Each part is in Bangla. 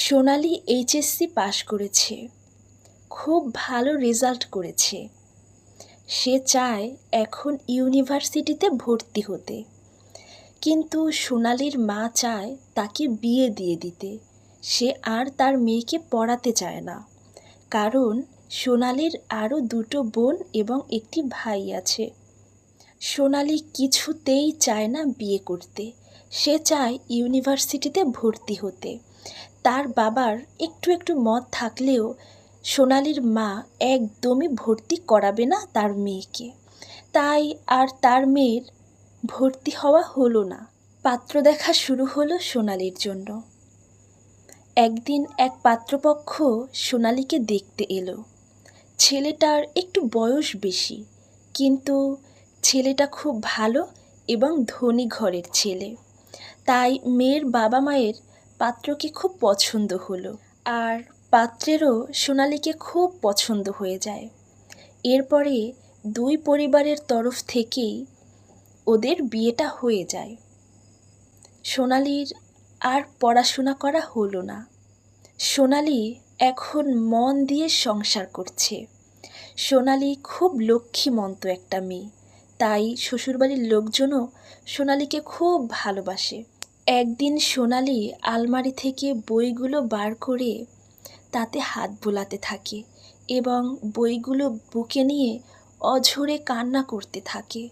সোনালি এইচএসসি পাশ করেছে। খুব ভালো রেজাল্ট করেছে। সে চায় এখন ইউনিভার্সিটিতে ভর্তি হতে। কিন্তু সোনালির মা চায় তাকে বিয়ে দিয়ে দিতে। সে আর তার মেয়েকে পড়াতে চায় না। কারণ সোনালির আরও দুটো বোন এবং একটি ভাই আছে। সোনালি কিছুতেই চায় না বিয়ে করতে। সে চায় ইউনিভার্সিটিতে ভর্তি হতে। তার বাবার একটু একটু মত থাকলেও সোনালির মা একদমই ভর্তি করাবে না তার মেয়েকে। তাই আর তার মেয়ের ভর্তি হওয়া হলো না। পাত্র দেখা শুরু হলো সোনালির জন্য। একদিন এক পাত্রপক্ষ সোনালিকে দেখতে এলো। ছেলেটার একটু বয়স বেশি, কিন্তু ছেলেটা খুব ভালো এবং ধনী ঘরের ছেলে। তাই মেয়ের বাবা মায়ের পাত্রকে খুব পছন্দ হলো। আর পাত্রেরও সোনালিকে খুব পছন্দ হয়ে যায়। এরপরে দুই পরিবারের তরফ থেকেই ওদের বিয়েটা হয়ে যায়। সোনালির আর পড়াশোনা করা হলো না। সোনালি এখন মন দিয়ে সংসার করছে। সোনালি খুব লক্ষ্মীমন্ত একটা মেয়ে। তাই শ্বশুরবাড়ির লোকজনও সোনালিকে খুব ভালোবাসে। একদিন সোনালি আলমারি থেকে বইগুলো বার করে তাতে হাত বোলাতে থাকে এবং বইগুলো বুকে নিয়ে অঝরে কান্না করতে থাকে।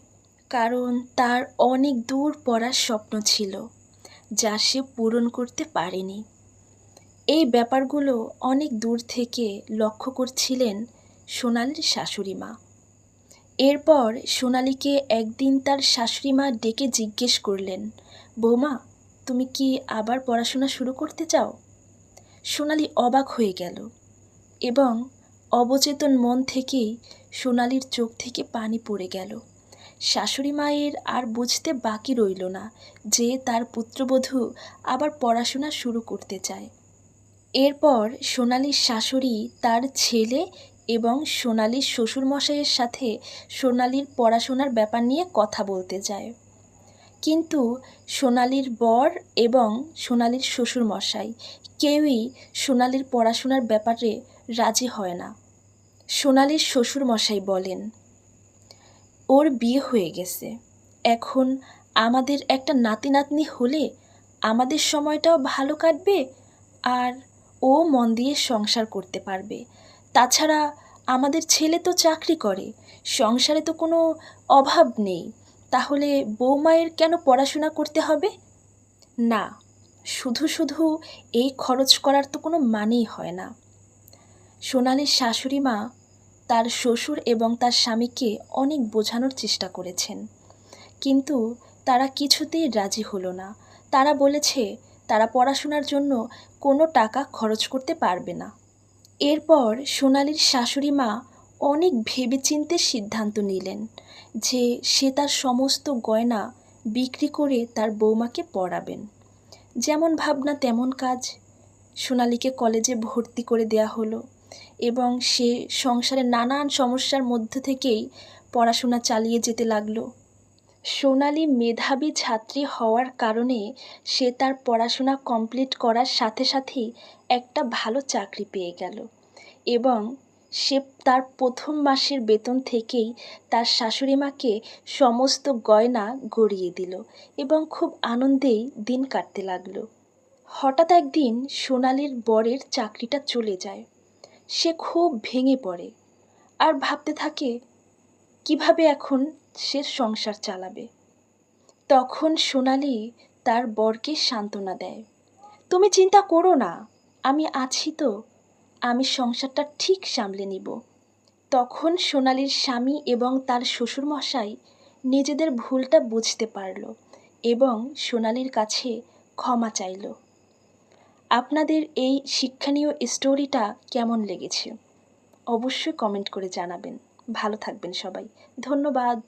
কারণ তার অনেক দূর পড়ার স্বপ্ন ছিল, যা সে পূরণ করতে পারেনি। এই ব্যাপারগুলো অনেক দূর থেকে লক্ষ্য করছিলেন সোনালির শাশুড়ি মা। এরপর সোনালিকে একদিন তার শাশুড়ি মা ডেকে জিজ্ঞেস করলেন, বৌমা তুমি কি আবার পড়াশোনা শুরু করতে চাও? সোনালি অবাক হয়ে গেল এবং অবচেতন মন থেকেই সোনালির চোখ থেকে পানি পড়ে গেল। শাশুড়ি মায়ের আর বুঝতে বাকি রইল না যে তার পুত্রবধূ আবার পড়াশোনা শুরু করতে চায়। এরপর সোনালির শাশুড়ি তার ছেলে এবং সোনালির শ্বশুরমশাইয়ের সাথে সোনালির পড়াশোনার ব্যাপার নিয়ে কথা বলতে যায়। কিন্তু সোনালির বর এবং সোনালির শ্বশুরমশাই কেউই সোনালির পড়াশোনার ব্যাপারে রাজি হয় না। সোনালির শ্বশুরমশাই বলেন, ওর বিয়ে হয়ে গেছে। এখন আমাদের একটা নাতি নাতনি হলে আমাদের সময়টাও ভালো কাটবে আর ও মন দিয়ে সংসার করতে পারবে। তাছাড়া আমাদের ছেলে তো চাকরি করে, সংসারে তো কোনো অভাব নেই। তাহলে বৌমায়ের কেন পড়াশোনা করতে হবে? না, শুধু শুধু এই খরচ করার তো কোনো মানেই হয় না। সোনালির শাশুড়ি মা তার শ্বশুর এবং তার স্বামীকে অনেক বোঝানোর চেষ্টা করেছেন। কিন্তু তারা কিছুতেই রাজি হলো না। তারা বলেছে, তারা পড়াশোনার জন্য কোনো টাকা খরচ করতে পারবে না। এরপর সোনালির শাশুড়ি মা অনেক ভেবেচিন্তে সিদ্ধান্ত নিলেন যে সে তার সমস্ত গয়না বিক্রি করে তার বৌমাকে পড়াবেন। যেমন ভাবনা তেমন কাজ। সোনালিকে কলেজে ভর্তি করে দেয়া হলো এবং সে সংসারে নানান সমস্যার মধ্য থেকেই পড়াশোনা চালিয়ে যেতে লাগল। সোনালি মেধাবী ছাত্রী হওয়ার কারণে সে তার পড়াশোনা কমপ্লিট করার সাথে সাথেই একটা ভালো চাকরি পেয়ে গেল এবং সে তার প্রথম মাসের বেতন থেকেই তার শাশুড়ি মাকে সমস্ত গয়না গড়িয়ে দিল এবং খুব আনন্দেই দিন কাটতে লাগল। হঠাৎ একদিন সোনালির বরের চাকরিটা চলে যায়। সে খুব ভেঙে পড়ে আর ভাবতে থাকে, কীভাবে এখন সে সংসার চালাবে? তখন সোনালি তার বরকে সান্ত্বনা দেয়, তুমি চিন্তা করো না, আমি আছি তো। আমি সংসারটা ঠিক সামলে নিব। তখন সোনালির স্বামী এবং তার শ্বশুরমশাই নিজেদের ভুলটা বুঝতে পারল এবং সোনালির কাছে ক্ষমা চাইল। আপনাদের এই শিক্ষণীয় স্টোরিটা কেমন লেগেছে? অবশ্যই কমেন্ট করে জানাবেন। ভালো থাকবেন সবাই। ধন্যবাদ।